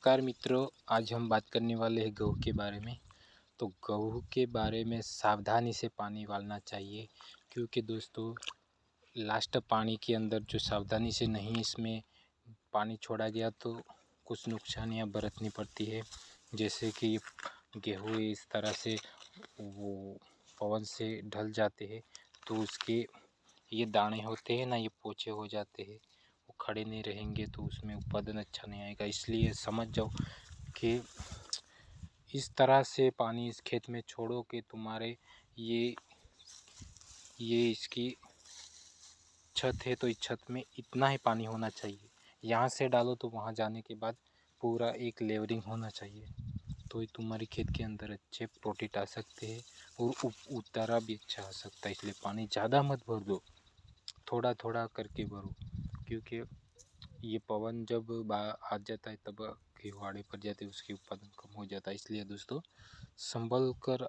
नमस्कार मित्रों, आज हम बात करने वाले हैं गऊ के बारे में। तो गऊ के बारे में सावधानी से पानी डालना चाहिए, क्योंकि दोस्तों लास्ट पानी के अंदर जो सावधानी से नहीं इसमें पानी छोड़ा गया तो कुछ नुकसानियाँ बरतनी पड़ती है। जैसे कि गेहूँ इस तरह से वो पवन से ढल जाते हैं तो उसके ये दाने होते हैं ना, ये पोछे हो जाते हैं। खड़े नहीं रहेंगे तो उसमें उत्पादन अच्छा नहीं आएगा। इसलिए समझ जाओ कि इस तरह से पानी इस खेत में छोड़ो कि तुम्हारे ये ये इसकी छत है तो इस छत में इतना ही पानी होना चाहिए। यहाँ से डालो तो वहाँ जाने के बाद पूरा एक लेवरिंग होना चाहिए। तो ये तुम्हारे खेत के अंदर अच्छे प्रोटीट आ सकते हैं और उतारा भी अच्छा आ सकता है। इसलिए पानी ज़्यादा मत भर दो। थोड़ा थोड़ा करके भरो। क्योंकि ये पवन जब आ जाता है तब गेवाड़े पर जाते उसके उत्पादन कम हो जाता है इसलिए दोस्तों સંભલ કર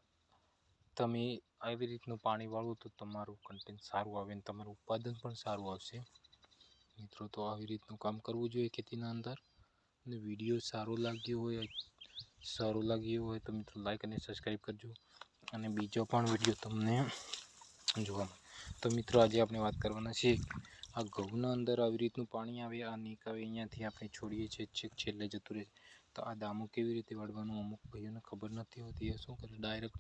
તમે આવી રીતનું પાણી વાળો તો તમારું કન્ટેન્ટ સારું આવે ને તમારું ઉત્પાદન પણ સારું આવશે મિત્રો તો આવી રીતનું કામ કરવું જોઈએ ખેતીના અંદર અને વિડીયો સારો લાગ્યો હોય સારો લાગ્યો હોય તો મિત્રો લાઈક અને સબસ્ક્રાઈબ કરજો અને બીજો પણ વિડીયો તમને જોવા મળે તો મિત્રો આજે આપણે વાત કરવાના છીએ આ ઘઉંના અંદર આવી રીતનું પાણી આવે, આ નીક આવે, અહીંયાથી આપણે છોડીએ છીએ, છેક છેલ્લે જતું રહે તો આ દામો કેવી રીતે વાળવાનું અમુક ભાઈઓને ખબર નથી હોતી, એ શું કરે ડાયરેક્ટ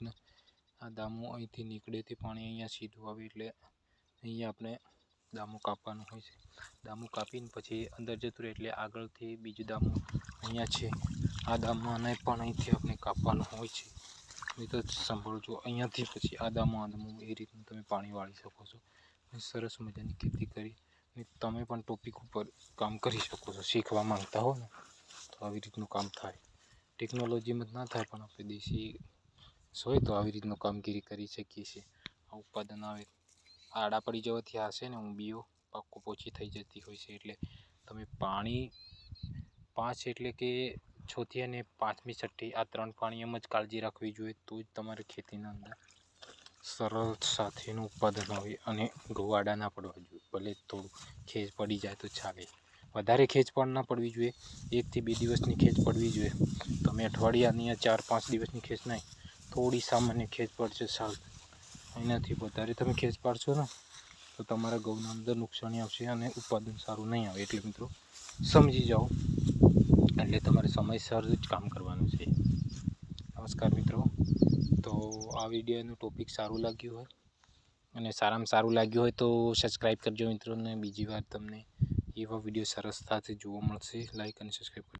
આ દામો અહીંથી નીકળે તે પાણી અહીંયા સીધું આવે એટલે અહીંયા આપણે દામો કાપવાનું હોય છે. દામો કાપીને પછી અંદર જતું રહે એટલે આગળથી બીજું દામો અહીંયા છે. આ દામાને પણ અહીંથી આપણે કાપવાનું હોય છે. નહીં તો સાંભળજો અહીંયાથી પછી આ દામો આ દામો એ રીતનું તમે પાણી વાળી શકો છો. સરસ મજાની ખેતી કરી ને તમે પણ ટોપિક ઉપર કામ કરી શકો છો, શીખવા માંગતા હો ને, તો આવી રીતનું કામ થાય. ટેકનોલોજીમાં જ ના થાય, પણ આપણે દેશી હોય તો આવી રીતનું કામગીરી કરી શકીએ છીએ. આ ઉત્પાદન આવે, આડા પડી જવાથી હશે ને ઊંબીઓ પાકો પોચી થઈ જતી હોય છે, એટલે તમે પાણી, પાંચ એટલે કે ચોથી અને પાંચમી છઠ્ઠી આ ત્રણ પાણી એમ જ કાળજી રાખવી જોઈએ, તો જ તમારી ખેતીના અંદર સરળ સાથેનું ઉત્પાદન આવે અને ગવાડા ના પડવા જોઈએ. ભલે થોડું ખેંચ પડી જાય તો ચાલે. વધારે ખેંચ પણ ના પડવી જોઈએ. એકથી બે દિવસની ખેંચ પડવી જોઈએ. તમે અઠવાડિયાની ચાર પાંચ દિવસની ખેંચ નહીં, થોડી સામાન્ય ખેંચ પડશે સાલ. એનાથી વધારે તમે ખેંચ પાડશો ને, તો તમારા ઘઉંના અંદર નુકસાની આવશે અને ઉત્પાદન સારું નહીં આવે. એટલે મિત્રો, સમજી જાઓ. એટલે તમારે સમયસર જ કામ કરવાનું છે. નમસ્કાર મિત્રો. આ વિડીયોનું ટોપિક સારું લાગ્યું હોય અને સારામાં સારું લાગ્યું હોય તો સબસ્ક્રાઈબ કરજો મિત્રોને. બીજી વાર તમને એવા વીડિયો સરસ સાથે જોવા મળશે. લાઈક અને સબસ્ક્રાઈબ કરજો.